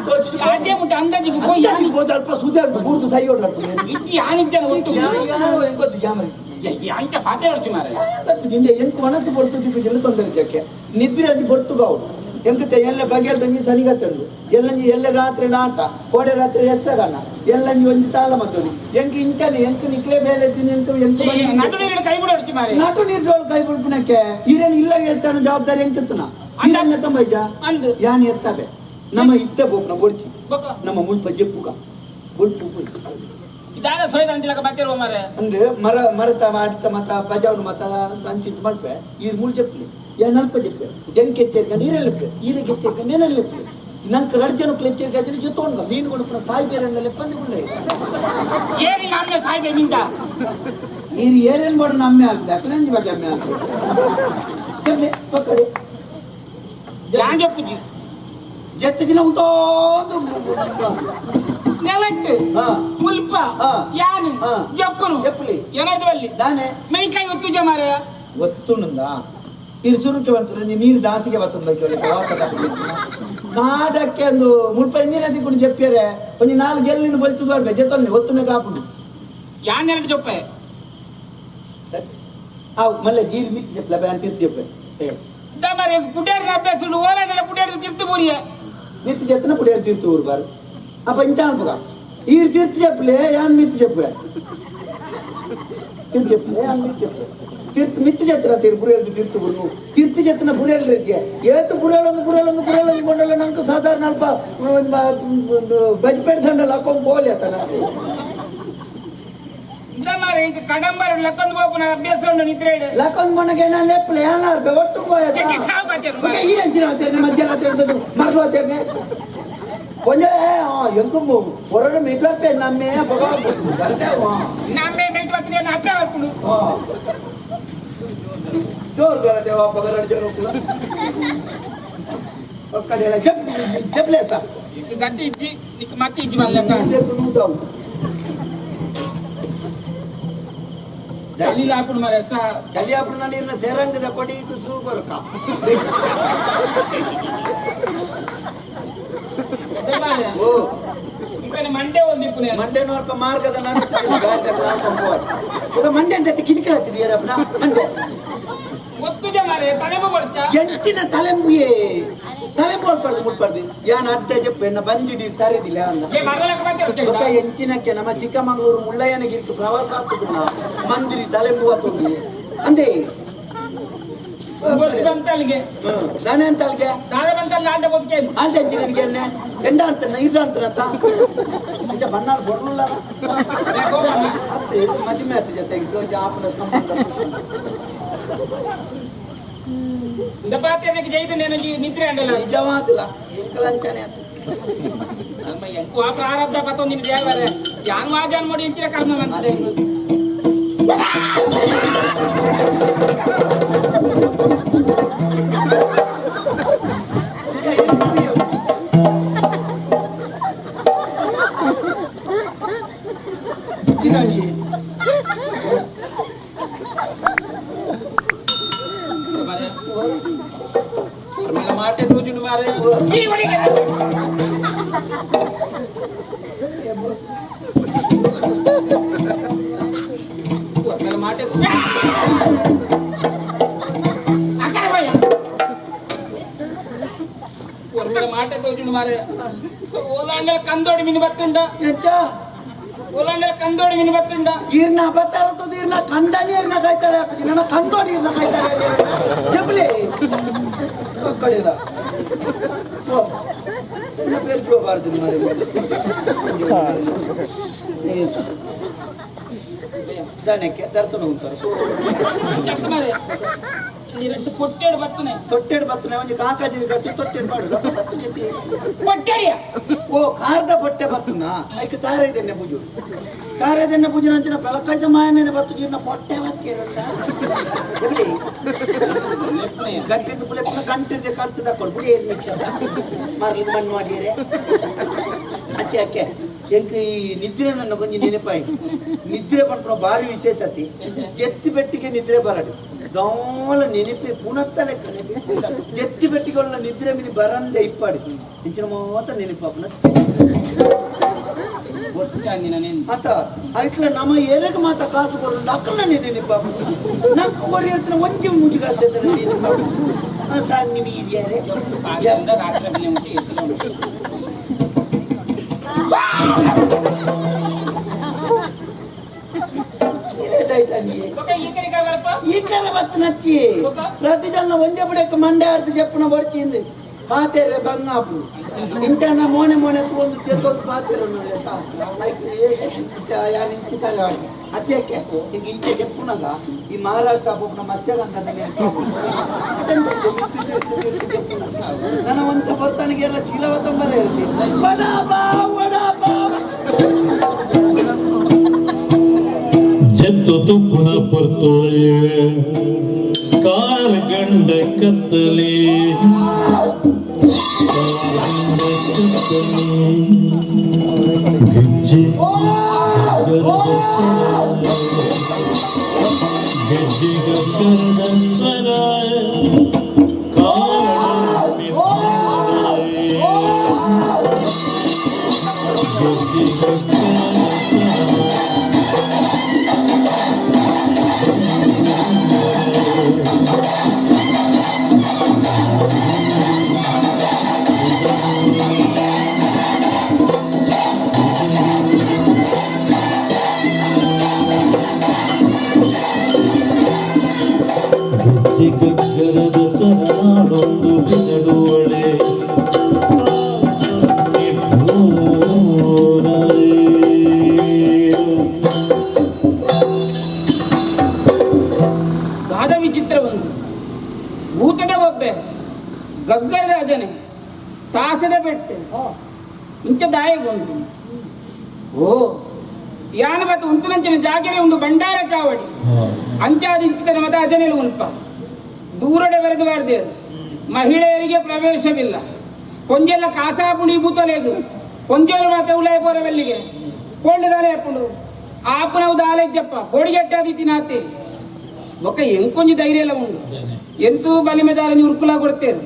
ತೋಚು ಅದೇ ಮುಟ್ಟ ಅಂದಾಜಿಗೆ ಪೋಯಿ ಅಂದಾಜಿಗೆ ಹೋದ ಅಲ್ಪ ಸುದ್ದಿ ಉಂಟು ಗುರುತು ಸೈ ಯಾನಿಜ್ಜನ ಒಟ್ಟು? ಗೊತ್ತು ಯಾಮರಿ ಮಾರ ನಿಂದೆ ಎಂಕ್ ಒಣತು ಬೊಡ್ತು ತಿಪ್ಪಿಲ್ಲ ತೊಂದರೆ ಜಕ್ಕೆ ನಿದ್ರೆ ಅದು ಬೊಡ್ತು ಗಾವು ಎಂಕತೆ ಎಲ್ಲ ಬಗೆಲ್ದಂಗಿ ಸನಿಗತ್ತಂದು ಎಲ್ಲಂಜಿ ಎಲ್ಲ ರಾತ್ರಿ ನಾಟ. ಕೋಡೆ ರಾತ್ರಿ ಎಸ್ಸಗಣ್ಣ ಎಲ್ಲಂಜಿ ಒಂಜಿ ತಾಳ ಮತ್ತೊಂದು ಎಂಕ್ ಇಂಟನೆ ಎಂಕ್ ನಿಕ್ಲೆ ಬೇಲೆ ಎಂತ ಎಂಕ್ ನೀರಿನ ಕೈ ಮಾರೆ ನಾಟು ಕೈ ಬಿಡ್ಪುನಕ್ಕೆ ಈರೇನು ಇಲ್ಲ ಹೇಳ್ತಾನ ಜವಾಬ್ದಾರಿ ಎಂಕತ್ತನ? ಅಂದ ತಂಬೈಜ ಅಂದು. ಯಾನ್ ಎತ್ತವೆ ನಮ್ಮ ಇತ್ತೆ ಬೋಕ್ನ ಬೊಕ್ಕ ನಮ್ಮ ಮುಲ್ಪ ಜಪ್ಪುಗ. ಬೊಡ್ಪು ಇದಾಗ ಸೋಯ್ದ ಅಂತಿಲಕ ಬತ್ತಿರುವ ಮಾರೆ ಅಂದ್ರೆ ಮರ ಮರತ ಮಾಡಿತ ಮತ ಬಜಾವನು ಮತ ಅಂಚಿಟ್ ಮಲ್ಪೆ. ಈ ಮೂರು ಜಪ್ಲಿ. ಏನ್ ನಲ್ಪ ಜಪ್ಪೆ ಜನ್ ಕೆಚ್ಚೇರ್ಕೊಂಡು ನೀರಲ್ಲಕ್ಕೆ ಈರೆ ಕೆಚ್ಚೇರ್ಕೊಂಡು ನೀರಲ್ಲಕ್ಕೆ ನಂಗೆ ರಡ್ಜನ ಕ್ಲೆಚ್ಚೇರ್ಗೆ ಜನ ಜೊತೆ ಮೀನು ಕೊಡುಪನ ಸಾಯಿ ಬೇರೆ ಪಂದಿಕೊಂಡೆ ಏನಿ ನಮ್ಮ ಸಾಯ್ಬೆ ನಿಂದ ಇದು ಏನೇನ್ ಮಾಡು ನಮ್ಮೆ ಆಗ್ತದೆ ಅಕ್ಕನಂಜಿ ಬಗ್ಗೆ ಅಮ್ಮೆ ಆಗ್ತದೆ ಪಕ್ಕಡೆ. ಜಾಂಗೆ ಪೂಜಿ ಜತ್ತ ದಿನ ಉಂಟೋಂದು ನೆಲಟ್ಟು ಮುಲ್ಪ ಯಾನು ಜಪ್ಪುನು ಜಪ್ಪುಲಿ ಏನರ್ಧವಲ್ಲಿ ದಾನೆ. ಮೈಕಾಯಿ ಒತ್ತುಜ ಮಾರಾಯ. ಒತ್ತುನಂದ ಇದು ಸುರುಕ್ಕೆ ಬರ್ತದೆ ನೀರು ದಾಸಿಗೆ ಬರ್ತದೆ ಕಾಡಕ್ಕೆ ಒಂದು ಮುಲ್ಪ ಇಂಜಿನ ತಿಕ್ಕೊಂಡು ಜಪ್ಪಿಯರೆ. ಒಂದು ನಾಲ್ಕು ಗೆಲ್ಲಿನ ಬಲ್ತು ಬರ್ಬೇಕು ಜೊತೆ ಒತ್ತುನೆ ಯಾನ್ ಯಾನೆರಡು ಜೊಪ್ಪೆ? ಅವು ಮಲ್ಲೆ ಗೀರು ಮಿಕ್ಕಿ ಜಪ್ಪಲೆ ಬ್ಯಾನ್ ತಿರ್ತಿ ಜಪ್ಪೆ ಪುಟೇರ ಅಭ್ಯಾಸ ಓಲಾನೆಲ್ಲ ಪುಟೇರ ತಿರ್ತು ಬೂರಿಯ ನಿತ್ಯ ಜೊತೆ ಪುಟೇರ ತಿರ್ತು ಊರು ಬಾರು పంచాను ఈరు తీర్చి చెప్పులే యాన్ మిత్తి చెప్పు తీర్చి చెప్పులే యాన్ మిత్తి చెప్పు తీర్చి మిత్తి చెప్తున్నా తీరు బురేళ్ళు తీర్చి బురును తీర్చి చెప్తున్న బురేళ్ళు ఇరికే ఏతు బురేళ్ళొందు బురేళ్ళొందు బురేళ్ళొందు కొండలు నాకు సాధారణ అల్ప బజ్పేట సండలు అక్కం పోలేతన మరి ఇంక కడంబరు లక్కందు పోకున్న అభ్యాసం నిద్రేడు లక్కందు మనకేనా లేపలే ఏళ్ళ ఒట్టుకు పోయేది మధ్యలో తెరినే ಏನಾರ್ಬೆ ಒಟ್ಟು ಹೋಯತ ಎಕ್ಕೆ ಸಾವು ಬಾತಿರು ಈ ಅಂಚಿನ ಹೋಗ್ತೇನೆ ಮಧ್ಯಾಹ್ನ ಹೋಗ್ತೇನೆ ಮರಳು ಹೋಗ್ತೇನೆ ಕೊಂಚ ಎಂಕು ಹೊರಡು ಮಿಟ್ಲಪ್ಪೆ ನಮ್ಮೆ ಬರ್ತೇ ನಮ್ಮೆ ಮೆಂಟ್ ಬರ್ತೀನಿ ಅನ್ನೋ ಅಭ್ಯಾಸ ಬರ್ಕೊಂಡು ಜೋರ್ ಗಲಟೆ ಪಗರ ಜೋರ್ ಒಕ್ಕಡೆ ಜಪ್ ಜಪ್ಲೆ ಆಯ್ತಾ ಈಗ ಗದ್ದೆ ಇಜ್ಜಿ ನಿಕ್ ಮತ್ತೆ ಇಜ್ಜಿ ಮಲ್ಲಕ್ಕ ಚಳಿ ಲಾಪುಡು ಮಾರೆ ಸ ಕಲಿಯಾಪುರ ನೀರಿನ ಸೇರಂಗದ ಕೊಡಿ ಸೂಪರ್ಕ ಗದ್ದೆ ಮಾರೆ ಓ ಇಂಕನೆ ಮಂಡೆ ಒಂದು ಇಪ್ಪು ಮಂಡ್ಯ ನೋಡ್ಕ ಮಾರ್ಗದ ನಾನು ಈಗ ಮಂಡ್ಯ ಅಂತ ಕಿಟಕಿ ಹಚ್ಚಿದೀರಪ್ಪ ಮಂಡ್ಯ. ಒತ್ತುಜ ಮಾರೆ ತಲೆಮು ಬರ್ಚ ಎಂಚಿನ ತಲೆಂಬುಯೇ ತಲೆಂಬು ಅಲ್ಪಡ್ದು ಮುಟ್ಪಡ್ದು ಯಾನ್ ಅಡ್ಡ ಜಪ್ಪು ಎನ್ನ ಬಂಜಿಡಿ ತರಿದಿಲ್ಲ ಅಂದ. ಏ ಮರಲಕ್ಕ ಬರ್ತೀರ ಒಕ್ಕ ಎಂಚಿನಕ್ಕೆ ನಮ್ಮ ಚಿಕ್ಕಮಗಳೂರು ಮುಳ್ಳಯ್ಯನಗಿರಿக்கு ಪ್ರವಾಸ ಆಗ್ತದ ಮಂದಿರಿ ತಲೆಂಬು ಹತ್ತೋಗಿ ಅಂದೆ. ಅಲ್ಲಿಗೆ. ನಾನೇ ಅಂತ ಅಲ್ಗೆ ನಾಳೆ ಬಂತಲ್ಲ ಆಂಡ ಗೊತ್ತೇನು ಆಲ್ಟ ಎಂಚಿನಿಗೆ ಎಣ್ಣೆ? ಎಂಡ ಅಂತಾನೆ ಇದು ಅಂತಾನಂತ ಅಂತ? ಬಣ್ಣಾಳು ಬರಲಿಲ್ಲ ಅತ್ತೆ ಮದುವೆ ಆಯ್ತು ಜೊತೆಗೆ ಆಪದ ಸಂಬಂಧ ದಪಾತೆ ಜೈದು ನನಗೆ ನಿದ್ರೆ ಅಂಡಲ್ಲ ನಿಜವಾದಿಲ್ಲ. ಎಂಕಲಂಚನೆ ಅಂತ ನಮ್ಮ ಎಂಕು ಆ ಪ್ರಾರಬ್ಧ ಪತ್ತೊಂದು ನಿಮ್ದು ಯಾವ ವಾಜಾನ್ ಮಾಡಿ ಇಂಚಿನ ಕರ್ಮ ಬಂತದೆ ಚಿರಾಣಿ ಮಾರೆ ಆಮೇಲೆ ಮಾಟೆ ಆಮೇಲೆ ಮಾಟೆ ತೋಜುಂಡು ಮಾರೆ. ಓಲಾಂಡಲ್ ಕಂದೋಡಿ ಮಿನಿ ಬತ್ತುಂಡ. ಎಂಚ? ಓಲಾಂಡಲ ಕಂದೋಡಿ ಮಿನಿ ಬತ್ತುಂಡ. ಈರ್ನ ಬತ್ತಾರತ್ತು ಈರ್ನ ಕಂದ ನೀರ್ನ ಹಾಕಿ ನನ್ನ ಕಂದೋ ನೀರ್ನ ಕಾಯ್ತಾಳೆ ಜಬ್ಲಿ ಮಕ್ಕಳಿಲ್ಲ. ಬೆರ್ಸ್ಕೋಬಾರ್ದು ಮಾರಿ ದನಕ್ಕೆ ದರ್ಶನ ಉಂಟಾರೆ ಚಕ್ಕ ಮಾರೆ. ನೀರಂಟು ಕೊಟ್ಟೇಡು ಬತ್ತನೆ ತೊಟ್ಟೆಡ್ ಬತ್ತನೆ ಒಂಜಿ ಕಾಕಾಜಿ ಕಟ್ಟಿ ತೊಟ್ಟೆಡ್ ಮಾಡುದು ಬತ್ತು ಜೊತೆ. ಕೊಟ್ಟೇಡಿಯ ಓ ಕಾರ್ದ ಬಟ್ಟೆ ಬತ್ತುನ? ತಾರ ಪೂಜು. ಅಂಚಿನ ಮಾಯನೇ ಬತ್ತು ಜೀರ್ಣ ಹೊಟ್ಟೆ ಬತ್ತಿರಲ್ಲ ಗಂಟಿದ್ದು ಪುಲೆ ಪುಲ ಗಂಟಿದ್ದೆ ಕಲ್ತದ ಕೊಡ್ಬಿಡಿ ಏನ್ ಮಿಚ್ಚದ ಮಾರ್ಲಿ ಮಣ್ಣು ಮಾಡಿಯರೆ ಅಕ್ಕೆ ಅಕ್ಕೆ. ಎಂಕ್ ಈ ನಿದ್ರೆ ನನ್ನ ಬಂದು ನೆನಪಾಯಿ ನಿದ್ರೆ ಪಂಪನ ಭಾರಿ ವಿಶೇಷತೆ ಜತ್ತಿ ಬೆಟ್ಟಿಗೆ ನಿದ್ರೆ ಬರಡು ದೌಲ ನೆನಪಿ ಪುನತ್ತ ಲೆಕ್ಕ ನೆನಪಿ ಜತ್ತಿ ಬೆಟ್ಟಿಗಳ ನಿದ್ರೆ ಮಿನಿ ಬರಂದೆ ಇಪ್ಪಾಡಿ ಇಂಚಿನ ಮಾತ್ರ ನೆನಪಪ್ಪನ ಗೊತ್ತಾಂದಿನ ನೆನ್ ಮಾತ ಐಟ್ಲ ನಮ್ಮ ಏರಿಯಾಗ ಮಾತ ಕಾಸು ಕೊಡೋದು ಅಕ್ಕನ ನೀನು ಬಾಬು ನಕ್ಕು ಕೊರಿ ಇರ್ತಾನೆ ಒಂಜಿ ಮುಜುಗಾತ ನೀನು ಬಾಬು ಸರ್ ನಿಮಗೆ ಇದ್ಯಾರೆ ಪಾದಿಂದ ರಾತ್ರಿ ಗೊತ್ತಾಯ್ತಲ್ಲಿ ಈ ಕರ ಬತ್ತನಕ್ಕಿ ಪ್ರತಿ ಜನ ಒಂದೇ ಬಿಡಕ್ಕೆ ಮಂಡೆ ಆಡ್ತು ಜಪ್ಪನ ಬಡ್ಕಿಂದು ಪಾತೆರೆ ಬಂಗಾಪು ಇಂಟನ ಮೋನೆ ಮೋನೆ ಒಂದು ಕೆಸೊಂದು ಪಾತೆರೆ ನಿಂತಿದ್ದಾರೆ ಅದಕ್ಕೆ ಈಗ ಈಚೆ ಜಪ್ಪುನಾಗ ಈ ಮಹಾರಾಷ್ಟ್ರ ಒಬ್ಬನ ಮತ್ಸ್ಯಗಂಧ ನನ್ನ ಒಂತ ಬರ್ತಾನಿಗೆಲ್ಲ ಚೀಲ ತಂಬರೇ ಇರ್ತೀನಿ ವಡಾ ಬಾ ವಡಾ ಬಾ ಚೆತ್ತು ತುಪ್ಪನ ಪರ್ತೋಳೆ ಕಾರ ಗಂಡ ಕತ್ತಲೆ ಕಾರ್ ಗಂಡ ಕತ್ತಲೆ. ಓ ಯಾನ ಬತ್ತ ಉಂತುನಂಚಿನ ಜಾಗರೆ ಒಂದು ಭಂಡಾರ ಚಾವಡಿ ಅಂಚಾದಿಂಚಿತನ ಮತ ಅಜನೆಲು ಉಲ್ಪ ದೂರಡೆ ಬರೆದು ಮಹಿಳೆಯರಿಗೆ ಪ್ರವೇಶವಿಲ್ಲ. ಕೊಂಜೆಲ್ಲ ಕಾಸಾಪುಣಿ ಬೂತಲೇದು. ಕೊಂಜೆಲ್ಲ ಮಾತ್ರ ಉಲಾಯ ಪೋರವೆಲ್ಲಿಗೆ ಕೊಂಡು ದಾಲೆ ಅಪ್ಪುಂಡು ಆಪು ದಾಲೆಜ್ಜಪ್ಪ ದಾಲೆ ಜಪ್ಪ ಕೊಡಿಗೆಟ್ಟಾದಿ ತಿನ್ನಾತೆ ಒಕ್ಕ ಎಂಕೊಂಜಿ ಧೈರ್ಯ ಎಲ್ಲ ಉಂಡು ಎಂತೂ ಬಲಿಮೆದಾರ ಉರುಕುಲ ಕೊಡ್ತೇರು.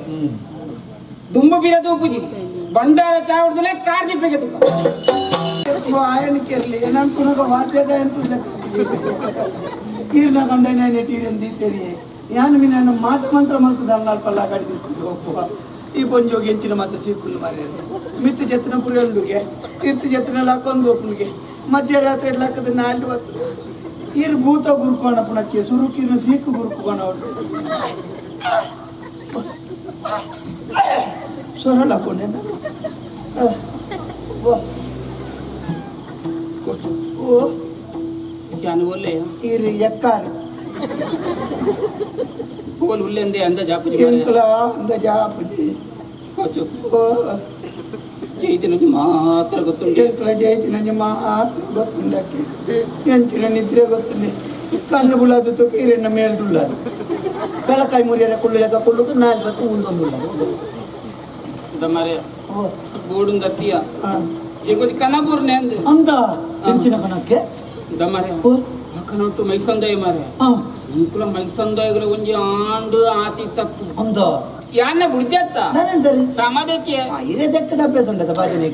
ದುಂಬ ಬಿರದು ಪೂಜಿ ಭಂಡಾರ ಚಾವಡ್ದಲೆ ಕಾರ್ ದಿಪ್ಪೆಗೆ ತುಕ ఆయనకి నేను అనుకున్నాక వాద్యత ఈయన కంటే నేను తీరని తీరి నేను మీ నేను మాట మంత్రం మనకు దండాలు పల్లా కడిగి ಈ ಪೊಂಜೋಗಿ ಹೆಂಚಿನ ಮತ್ತೆ ಸೀಕುಲು ಮಾರ್ಯಾರ ಮಿತ್ತು ಜತ್ತಿನ ಪುರಿಯೊಂದುಗೆ ತೀರ್ಥ ಜತ್ತಿನ ಲಾಕೊಂದು ಒಪ್ಪನಿಗೆ ಮಧ್ಯರಾತ್ರಿ ಲೆಕ್ಕದ ನಾಲ್ಕು ಹೊತ್ತು ಇರು ಭೂತ ಗುರುಕೋಣ ಪುಣಕ್ಕೆ ಸುರುಕಿನ ಸೀಕು ಗುರುಕೋಣ ಅವ್ರು ಸ್ವರ ಲಾಕೊಂಡೆ ಓ ಯಾನು ಒಳ್ಳೆ ಇರು ಎಕ್ಕಾರು ಹೋಲ್ ಉಲ್ಲೆಂದೆ ಅಂದ ಜಾಪುಜಿ ಎಂಕಲ ಅಂದ ಜಾಪುಜಿ ಕೋಚು ಓ ಚೈತನ್ಯಕ್ಕೆ ಮಾತ್ರ ಗೊತ್ತುಂಟು ಎಂಕಲ ಜೈತಿನ ನಿಮ್ಮ ಆತ್ಮ ಗೊತ್ತುಂಡಕ್ಕೆ ಎಂಚಿನ ನಿದ್ರೆ ಗೊತ್ತುಂಡೆ ಕಣ್ಣು ಬುಳದು ತುಕೀರನ್ನ ಮೇಲ್ದುಳ್ಳದು ಬೆಳಕಾಯಿ ಮುರಿಯರ ಕುಳ್ಳಿಲಕ ಕುಳ್ಳುದು ನಾಲ್ಕು ಬತ್ತು ಮುಂದೊಂದು ದಮ್ಮರೆ ಓ ಬೋಡುನ್ ದತ್ತಿಯ ಹಾ. ಏಕೊತಿ ಕನಪುರ್ನೆ ಅಂದು ಅಂತ ಎಂಚಿನ ಬಣಕ್ಕೆ ದಮ್ಮರೆ ಓ ಅಕ್ಕನೊಟ್ಟು ಮೈಸಂದಾಯ ಮಾರೆ ಇಂಕುಲ ಮೈಸಂದಾಯಗಳ ಒಂಜಿ ಆಂಡು ಆತಿ ತತ್ತು ಅಂದ. ಯಾನ್ನ ಬುಡ್ಜತ್ತ ಸಮಾಧಕ್ಕೆ ಹಿರೇ ದಕ್ಕದ ಅಭ್ಯಾಸ ಉಂಟದ ಬಾಜನೆ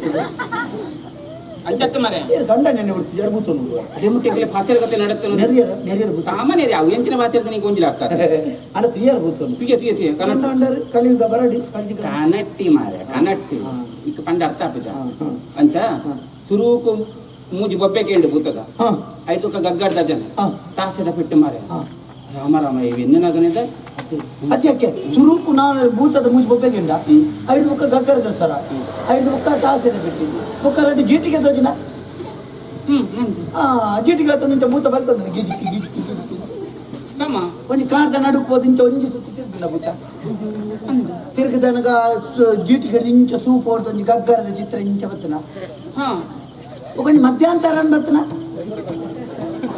ಅಂಚತ್ತ ಮರೆ ಗಂಡ ನೆನೆ ಬಿಡ್ತು ಜರ್ಬುತ್ತು ಅದೇ ಮುಟ್ಟಿಗೆ ಪಾತ್ರ ಕತೆ ನಡತ್ತೆ ನೆರಿಯರ ನೆರಿಯರ ಸಾಮಾನ್ಯ ರೀ ಅವು ಎಂಚಿನ ಪಾತ್ರ ನೀ ಗೊಂಜಿಲ ಆಗ್ತಾರೆ ಅಡ ತುಯ್ಯರ ಬುತ್ತು ತಿಯ ತಿಯ ತುಗೆ ಕನ್ನಡ ಕಲಿಯುಗ ಬರಡಿ ಕನಟ್ಟಿ ಮಾರೆ ಕನಟ್ಟಿ. ಈಗ ಪಂಡ ಅರ್ಥ ಹಾ. ಅಂಚ. ಸುರೂಕು. ಮೂಜಿ ಕೇಂಡು ಭೂತದ. ಹಾ. ಐದು ಗಗ್ಗಡ್ದ ಜನ. ತಾಸದ ಪೆಟ್ಟು ಮಾರೆ. ರಾಮ ರಾಮ ಇವೆನ್ನನಾಗನಿದೆ ಅದಕ್ಕೆ ಸುರುಕು ನಾನು ಭೂತದ ಮುಜಿ ಹ್ಮ್. ಐದು ಬುಕ್ಕ ಗಗ್ಗರದ ಸರ. ಐದು ಬುಕ್ಕ ತಾಸೆದ ಬಿಟ್ಟಿದ್ದು ಬುಕ್ಕ ರೆಡ್ಡಿ ಜೀಟಿಗೆ ತೋಜಿನ ಜೀಟಿಗೆ ತಂದಂತ ಭೂತ ಬರ್ತದೆ ಗಿಜಿಕಿ ಸಮ. ಒಂಜಿ ಕಾಡ್ದ ನಡುಕ್ ಹೋದ ಇಂಚ ಒಂಜಿ ಸುತ್ತಿ ತಿರ್ಗಿಲ್ಲ ಭೂತ. ತಿರ್ಗದನಗ ಜೀಟಿಗೆ ಇಂಚ ಸೂಪ್ ಹೊಡ್ದು ಗಗ್ಗರದ ಚಿತ್ರ ಇಂಚ ಬರ್ತನ ಹಾ ಒಂಜಿ ಮಧ್ಯಾಂತರ ಬತ್ತದ ಬರ್ತನ?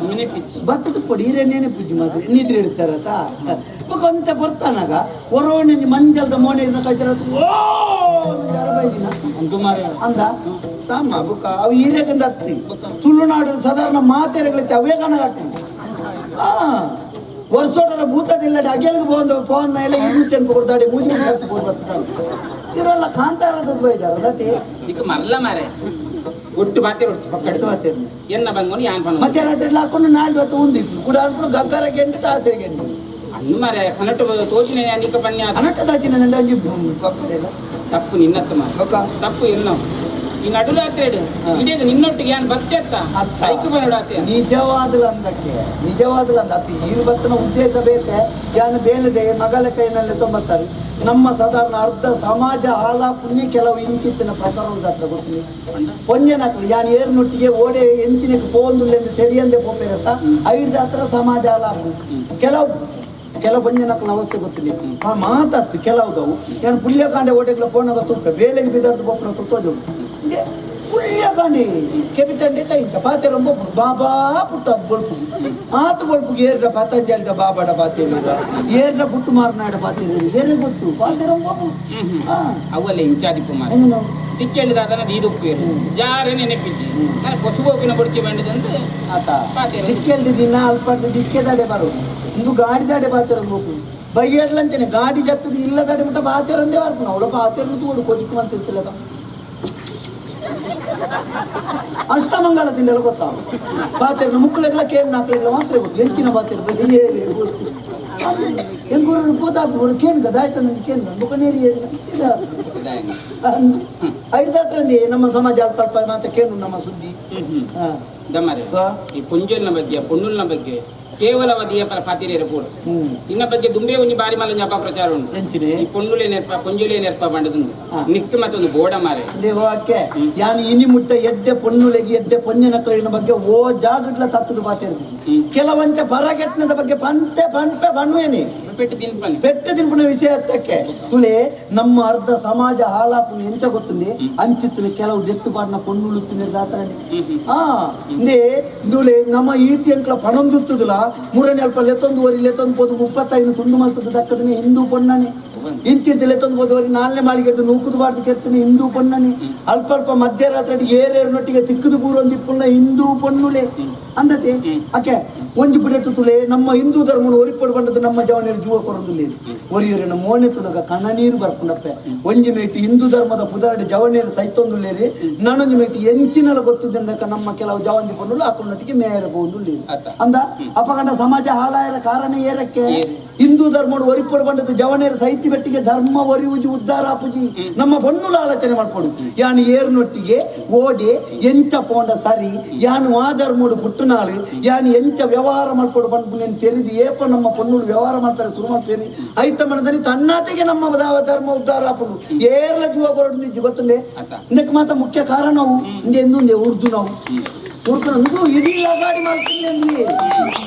ಮಿನಿ ಪಿಚ್ ಭತ್ತದ ಪುಡಿ ಹಿರೇನೇನೆ ಪೂಜೆ ಮಾಡಿ ನಿದ್ರೆ ಇಡ್ತಾರತ? ಅಂತ ಬರ್ತಾನಾಗ ಹೊರೋಣಿ ಮಂಜಲ್ದ ಮೋನೆ ಕೈತರ ಅಂದು ಸಾಮ ಬುಕ್ಕ ಅವು ಹೀರೆಗಂದ ಹತ್ತಿ. ತುಳುನಾಡು ಸಾಧಾರಣ ಮಾತೆರೆಗಳಿತ್ತು ಅವೇ ಕಣ ಹಾ ಆ ವರ್ಷೋಡರ ಭೂತದಿಲ್ಲ ಅಗೆಲ್ಗೆ ಬಂದ ಫೋನ್ ಎಲ್ಲ ಇನ್ನು ಚೆನ್ನ ಕೊಡ್ತಾಡಿ ಮೂಜಿ ಇವರೆಲ್ಲ ಕಾಂತಾರದ ಬೈದಾರ ಈಗ ಮಲ್ಲ ಮಾರೆ ಒಟ್ಟು ಬಾತೆ ಹೊಡ್ಸಿ ಪಕ್ಕಡೆ ಮಾತೇನು ಎನ್ನ ಬಂಗೋನು ಯಾನ್ ಬಂದ ಮತ್ತೆ ಎಲ್ಲ ಹಾಕೊಂಡು ನಾಲ್ಕು ಹೊತ್ತು ಉಂದಿತ್ತು ಕೂಡ ಅನ್ಕೊಂಡು ಗಗ್ಗರ ಗೆಂಡು ತಾಸೆ ಗೆಂಡು. ಅನ್ನು ಮಾರೆ ಕನಟು ತೋಚಿನ ನಿಕ್ಕ ಪನ್ಯ ಅನಟ್ಟದಾಚಿನ ನಂಡ ಅಂಜಿ ಬಕ್ಕದೆಲ್ಲ ತಪ್ಪು ನಿನ್ನತ್ತ ಮಾರೆ ಬೊಕ್ಕ ತಪ್ಪು ಎನ್ನೋ ಈ ನಡುರಾತ್ರಿ ಹಾ. ಇಡೀ ನಿನ್ನೊಟ್ಟಿಗೆ ಯಾನ್ ಬತ್ತೆತ್ತ ಅತ್ತ. ಐಕ್ಯ ಬಂದಾತೆ ನಿಜವಾದಲು ಅಂದಕ್ಕೆ ನಿಜವಾದಲು ಅಂದ ಅತಿ ಈ ಬತ್ತನ ಉದ್ದೇಶ ಬೇಕೆ ಯಾನು ಬೇಲದೆ ಮಗಲ ಕೈನಲ್ಲಿ ತೊಂಬತ್ತಾರೆ. ನಮ್ಮ ಸಾಧಾರಣ ಅರ್ಧ ಸಮಾಜ ಹಾಳ ಪುಣ್ಯ ಕೆಲವು ಇಂಚಿತ್ತಿನ ಪ್ರಕಾರ ಉಂಟು ಗೊತ್ತಿಲ್ಲ. ಪೊಂಜನಕ್ಲು ಯಾನ್ ಏರ್ನೊಟ್ಟಿಗೆ ಓಡೆ ಎಂಚಿನಕ್ಕೆ ಪೋಂದುಲ್ಲೆಂದು ತೆರಿಯಂದೆ ಪೋಪೇರತ್ತ ಐದು ಹತ್ರ ಸಮಾಜ ಹಾಳ ಕೆಲವು ಕೆಲವು ಪೊಂಜನಕ್ಲ ಅವಸ್ಥೆ ಗೊತ್ತಿಲ್ಲ. ಆ ಮಾತಾಡ್ತು ಕೆಲವುದವು ಯಾನು ಪುಲ್ಯ ಕಾಂಡೆ ಓಟೆಗ್ಲ ಪೋಣಗ ತುಪ್ಪ ಬೇಲೆಗೆ ಬಿದ್ದಾರ್ದು ಬೊಪ್ಪನ ತುತ್ತೋದು. ಪುಲ್ಯ ಕೆಬಿ ತಂಡೆ ಕೈಂತ ಪಾತೆ ರೊಂಬ ಬಾಬಾ ಪುಟ್ಟ ಬೊಳ್ಪು ಮಾತು ಬೊಳ್ಪುಗೆ ಏರ್ದ ಪತಂಜಲಿದ ಬಾಬಾಡ ಪಾತೇರಿದ ಏರ್ದ ಪುಟ್ಟು ಮಾರನಾಡ ಪಾತೇರಿ ಏನೇ ಗೊತ್ತು ಪಾತೆ ರೊಂಬ ಹಾ ಅವಲ್ಲೇ ಇಂಚಾದಿಪ್ಪು ಮಾರೆ ಹೆಂಗ್ ನಾವು? ತಿಕ್ಕೇಳಿದ ಅದನ್ನ ದೀದುಪ್ಪೇರು ಜಾರೆ ನೆನಪಿದ್ದೆ ನಾನು ಕೊಸುಗೋಪಿನ ಬುಡ್ಚಿ ಬಂಡಿದಂದು ಆತ ಪಾತೆ ದಿಕ್ಕೆಲ್ದಿ ದಿನ ಅಲ್ಪ ದಿಕ್ಕೆ ದಾಡೆ ಬರು ಇಂದು ಗಾಡಿ ದಾಡೆ ಪಾತೆ ಹೋಗು ಬೈಯಡ್ಲಂತೇನೆ ಗಾಡಿ ಜತ್ತದು ಇಲ್ಲ ದಾಡೆ ಬಿಟ್ಟ ಪಾತೆ ಬರ್ಪು ಅವಳ ಬಾತೆರ ಅಂತ ಕೊದಿಕ್ಕು ಅಂತಿರ್ತಿಲ್ಲ ಅಷ್ಟಮಂಗಳದಿಂದ ಗೊತ್ತಾ ಪಾತ್ರೆ ಮುಕ್ಕಳೆಲ್ಲ ಕೇಳಿ ನಾಲ್ಕಲೆಲ್ಲ ಮಾತ್ರ ಗೊತ್ತು ಹೆಂಚಿನ ಬಾತೆರ ಬಗ್ಗೆ ಗೊತ್ತು ಹೆಂಗೂರು ಪೋತಾಪು ಕೇನ್ ಗದಾಯ್ತ ನನಗೆ ಕೇಳಿದ ಮುಖನೇರಿ ಐದಾತ್ರಂದಿ ಐದು ನಮ್ಮ ಸಮಾಜ ಅಲ್ಪ ಮಾತ್ರ ಕೇಳು ನಮ್ಮ ಸುದ್ದಿ. ಈ ಪುಂಜಲ್ನ ಬಗ್ಗೆ ಪೊನ್ನುಲ್ನ ಬಗ್ಗೆ ಕೇವಲ పతిరే ಪಾತಿರೇರ ಕೂಡ ಹ್ಮ್. ಇನ್ನ ಬಗ್ಗೆ ದುಂಬೆ ಒಂಜಿ ಬಾರಿ ప్రచారం ఉంది ಪ್ರಚಾರ ಉಂಟು. ಈ ಪೊಂಡುಲೆ ನೆರ್ಪ ಪೊಂಜುಲೆ ನೆರ್ಪ ಬಂಡದಂದು ಹಾ. ನಿಕ್ಕ ಮತ್ತೊಂದು ಬೋಡ ಮಾರೆ. ದೇವಕ್ಕೆ ಯಾನು ಇನಿ ಮುಟ್ಟ ಎದ್ದೆ ಪೊನ್ನುಲೆಗೆ ಎದ್ದೆ ಪೊಂಜನ ತೊಳಿನ ಬಗ್ಗೆ ಓ ಜಾಗಟ್ಲ ತತ್ತದು ಬಾತಿರ್ದು ಕೆಲವಂತೆ ಪರಗೆಟ್ನದ ಬಗ್ಗೆ ಪಂತೆ ಪಂಪೆ ಬಣ್ಣುವೇನಿ ದಿನಪುಣ. ವಿಷಯ ಹತ್ತಕ್ಕೆ ತುಳೆ ನಮ್ಮ ಅರ್ಧ ಸಮಾಜ ಹಾಳಾತು ಎಂಚ ಗೊತ್ತುಂది ಅಂಚಿತ್ತಿನ ಕೆಲವು ದೆತ್ತುಪಾಡಿನ ಪೊನ್ನುಳುತ್ತಿನ ದಾತರని ಆ ಇಂದೇ ಇಂದುಲೆ ನಮ್ಮ ಈತಿ ಅಂಕಲ ಪಣಂದುತ್ತದಲ್ಲ ಮೂರನೇ ಅಲ್ಪ ಲೆತ್ತೊಂದು ವರಿ ಲೆತ್ತೊಂದು ಪೋದು ಮುಪ್ಪತ್ತೈದು ತುಂಡು ಮಲ್ತದ ದಕ್ಕದನೆ ಹಿಂದೂ ಪೊಣ್ಣನೆ ಇಂಚಿದ್ದು ಲೆತ್ತೊಂದು ಪೋದು ವರಿ ನಾಲ್ನೇ ಮಾಳಿಗೆ ನೂಕುದು ಬಾರ್ದು ಕೆತ್ತನೆ ಹಿಂದೂ ಪೊಣ್ಣನೆ ಅಲ್ಪ ಅಲ್ಪ ಮಧ್ಯರಾತ್ರಿ ಏರೇರ್ನೊಟ್ಟಿಗೆ ತಿಕ್ಕದು ಬೂರೊಂದಿಪ್ಪುಣ್ಣ ಹಿಂದೂ ಪೊನ್ನುಲೆ ಅಂದತೆ? ಓಕೆ ಒಂಜಿ ಬಿಡಟ್ಟು ತುಳೆ ನಮ್ಮ ಹಿಂದೂ ಧರ್ಮನ ಒರಿಪಡು ಬಂದದ್ದು ನಮ್ಮ ಜವನಿಯರು ಜೀವ ಕೊರೊಂದುಲ್ಲೇರು ನಮ್ಮ ಓಣೆ ತುನಗ ಕಣ ನೀರು ಬರ್ಕೊಂಡಪ್ಪೆ ಒಂಜಿ ಮೇಟಿ ಹಿಂದೂ ಧರ್ಮದ ಪುದಾಡಿ ಜವನಿಯರು ಸೈತೊಂದುಲ್ಲೇರಿ ನನ್ನೊಂದು ಮೇಟಿ ಎಂಚಿನಲ ಗೊತ್ತಿದ್ದಂದಕ ನಮ್ಮ ಕೆಲವು ಜವಂದಿ ಕೊಂಡು ಹಾಕೊಂಡೊಟ್ಟಿಗೆ ಮೇಯರ ಬಹುದುಲ್ಲೇರು ಆತ. ಅಂದ ಅಪಗಂಡ ಸಮಾಜ ಹಾಳಾಯರ ಕಾರಣ ಏರಕ್ಕೆ? ಹಿಂದೂ ಧರ್ಮಡು ಒರಿಪಡು ಬಂದದ್ದು ಜವನಿಯರು ಸೈತಿ ಬೆಟ್ಟಿಗೆ ಧರ್ಮ ಒರಿಯುಜಿ ಉದ್ದಾರ ಪೂಜಿ ನಮ್ಮ ಬಣ್ಣುಲ ಆಲೋಚನೆ ಮಾಡ್ಕೊಡು ಯಾನು ಏರ್ನೊಟ್ಟಿಗೆ ಓಡಿ ಎಂಚ ಪೋಂಡ ಸರಿ ಯಾನು ಆ ಧರ್ಮಡು ಪುಟ್ಟುನಾಳು ಯಾನು ಎಂಚ ವ್ಯವಹಾರ ಮಾಡ್ಕೊಡು ಬಂದು నేను ತೆರಿದು ಏಪ ನಮ್ಮ ಪೊನ್ನುಳು ವ್ಯವಹಾರ ಮಾಡ್ತಾರೆ ಶುರು ಮಾಡ್ತೇನೆ ಐತ ಮನದಲ್ಲಿ ತನ್ನಾತೆಗೆ ನಮ್ಮ ದ- ಧರ್ಮ ಉದ್ಧಾರ ಆಪುಡು ಏರ್ಲ ಜೀವ ಕೊರಡು ನಿಜ ಗೊತ್ತುಂಡೆ ಆತ. ಇದಕ್ಕೆ ಮಾತ್ರ ಮುಖ್ಯ ಕಾರಣವು ಇಂದೆ ಎಂದುಂದೆ ಉರ್ದು ನಾವು ಉರ್ದು ನಂದು ಇಡೀ ಗಾಡಿ ಮಾಡ್ತೀನಿ ಅಂದ್ಲಿ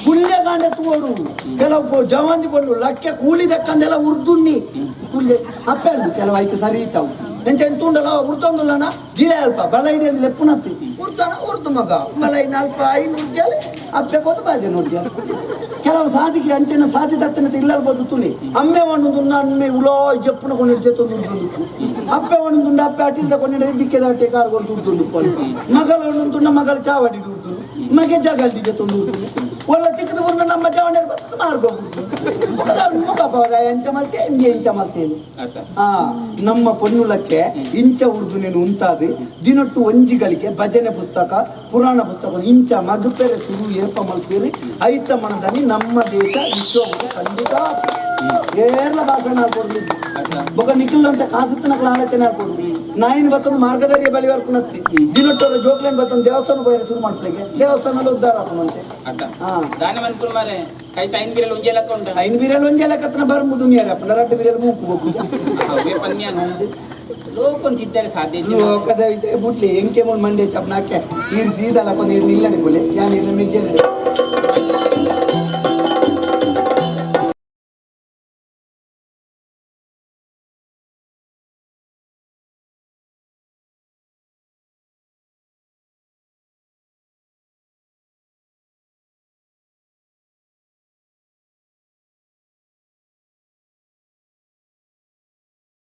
ಪುಣ್ಯ ಕಾಂಡೆ ತೋಡು ಕೆಲವು ಜವಾಂದಿ ಬಂದು ಲಕ್ಕೆ ಕೂಲಿ ದಕ್ಕಂದೆಲ್ಲ ಉರ್ದುನ್ನಿ ಕೂಲಿ ಅಪ್ಪೆ ಅಂದು ಕೆಲವು ಆಯ್ತು ಸರಿ ಇತ್ತಾವು ಎಂಚ ಎಂತುಂಡಲ್ಲ ಉರ್ತೊಂದುಲ್ಲನ ಗಿಲೆ ಅಲ್ಪ ಬಲ ಇದೆ ಅಂದ್ರೆ ಲೆಪ್ಪುನತ್ತಿ ಉರ್ತಾನ ಉರ್ದು ಮಗ. ಬಲ ಇನ್ನು ಅಲ್ಪ ಐನು ಉರ್ಜಾಲೆ ಅಪ್ಪೆ ಕೋತು ಬಾಜೆ ನೋಡಿ ಕೆಲವು ಸಾಧಿಗೆ ಅಂಚೆನ ಸಾಧಿ ದತ್ತನ ಇಲ್ಲಲ್ಬೋದು ತುಳಿ ಅಮ್ಮೆ ಒಂದು ಅಮ್ಮೆ ಉಲೋ ಜಪ್ಪುನ ಕೊಂಡಿಡ್ ಜೊತ್ತೊಂದು ಅಪ್ಪೆ ಒಂದು ಅಪ್ಪೆ ಅಟ್ಟಿಂದ ಕೊಂಡಿಡ ಬಿಕ್ಕೆ ದಾಟೆ ಕಾರ್ ಕೊಂಡು ಉಡ್ದುಂಡು ಮಗಳ ಒಂದು ಮಗಳ ಚಾವಡಿ ಉಡ್ದು ಮಗೆ ಜಗಲ್ದಿ ಜೊತ್ತೊಂದು ಉಡ್ದು ಒಳ್ಳೆ ತಿಕ್ಕದ ಬಂದು ನಮ್ಮ ಜವಣರು ಬರ್ತದೆ ಮಾರ್ಬೋದು ಮುಖ ಪವರ ಎಂಚ ಮಲ್ತೆ ಎಂಗೆ ಎಂಚ ಮಲ್ತೇನು ಹಾ ನಮ್ಮ ಪೊನ್ನುಲಕ್ಕೆ ಇಂಚ ಉರ್ದು ನೀನು ಉಂಟಾದಿ ದಿನಟ್ಟು ಒಂಜಿಗಳಿಗೆ ಭಜನೆ ಪುಸ್ತಕ ಪುರಾಣ ಪುಸ್ತಕ ಇಂಚ ಮಗಪೆರೆ ಸುರು ಏಪ ಮಲ್ಪೇರಿ ಐತ ಮನದಲ್ಲಿ ನಮ್ಮ ದೇಶ ವಿಶ್ವ ಖಂಡಿತ ಏರ್ಲ ಭಾಷಣ ಹಾಕೊಡ್ಲಿ ಬೊಗ ನಿಖಿಲ್ ಅಂತ ಕಾಸಿತ್ತನಕ್ಲ ಆಲೋಚನೆ ಹಾಕೊಡ್ಲಿ ನಾಯಿನ ಬತ್ತೊಂದು ಮಾರ್ಗದಲ್ಲಿ ಬಲಿ ಬರ್ಕೊಂಡತ್ತಿ ದಿನಟ್ಟು ಜೋಗ್ಲೇನ್ ಬತ್ತೊಂದು ದೇವಸ್ಥಾನ ಬಯಲು ಶುರು ಮಾಡ್ಲಿಕ್ಕೆ ದೇವಸ್ಥಾನದಲ್ಲಿ ಉದ್ದಾರ ಹಾಕೊಂಡಂತೆ ತೈನ್ ಬಿರಲ್ ಒಂಜಿ ಐನ್ ಒಂಜೆಲ್ಲ ಕತ್ತನ ಬರ್ಮುದು ನೀರ ರಡ್ಡು ಬೀರಲ್ ಪನ್ಯ ಲೋಕೊಂದು ವಿಷಯ ಬುಟ್ಲಿ ಎಂಕೆ ಮುಳ್ ಮಂಡೆ ಚಪ್ಪನಾಕೆ ನೀರು ಸೀದಲ್ಲ ಕೊನೆ ನೀರು ನಿಲ್ಲಡಿ ಬೋಲೆ ಯಾನ್ ನೀರು ಮಿಗ್ಗೆಲ್ಲ